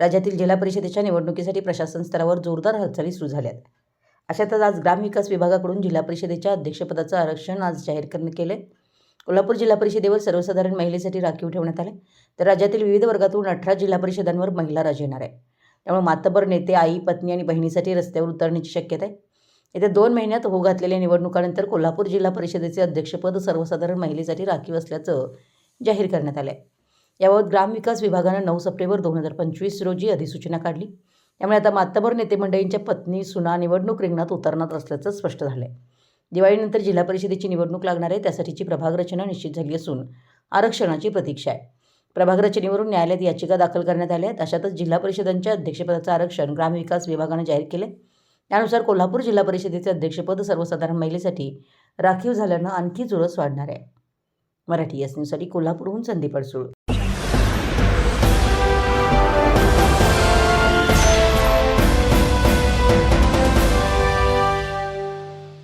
राज्यातील जिल्हा परिषदेच्या निवडणुकीसाठी प्रशासन स्तरावर जोरदार हालचाली सुरू झाल्यात. अशातच आज ग्रामविकास विभागाकडून जिल्हा परिषदेच्या अध्यक्षपदाचं आरक्षण आज जाहीर करण्यात केले कोल्हापूर जिल्हा परिषदेवर सर्वसाधारण महिलेसाठी राखीव ठेवण्यात आले तर राज्यातील विविध वर्गातून अठरा जिल्हा परिषदांवर महिला राज येणार आहे त्यामुळे मातबर नेते आई पत्नी आणि बहिणीसाठी रस्त्यावर उतरण्याची शक्यता आहे. येत्या दोन महिन्यात हो घातलेल्या निवडणुकानंतर कोल्हापूर जिल्हा परिषदेचे अध्यक्षपद सर्वसाधारण महिलेसाठी राखीव असल्याचं जाहीर करण्यात आलं आहे याबाबत ग्रामविकास विभागानं नऊ सप्टेंबर दोन हजार पंचवीस रोजी अधिसूचना काढली. त्यामुळे आता मातबर नेते मंडळींच्या पत्नी सुना निवडणूक रिंगणात उतरणार असल्याचं स्पष्ट झालं आहे दिवाळीनंतर जिल्हा परिषदेची निवडणूक लागणार आहे त्यासाठीची प्रभाग रचना निश्चित झाली असून आरक्षणाची प्रतीक्षा आहे. प्रभाग रचनेवरून न्यायालयात याचिका दाखल करण्यात आल्या आहेत. अशातच जिल्हा परिषदांच्या अध्यक्षपदाचं आरक्षण ग्रामविकास विभागानं जाहीर केले त्यानुसार कोल्हापूर जिल्हा परिषदेचे अध्यक्षपद सर्वसाधारण महिलेसाठी राखीव झाल्यानं आणखी जुळस वाढणार आहे. मराठी एस न्यूजसाठी कोल्हापूरहून संदीप अडसूळ.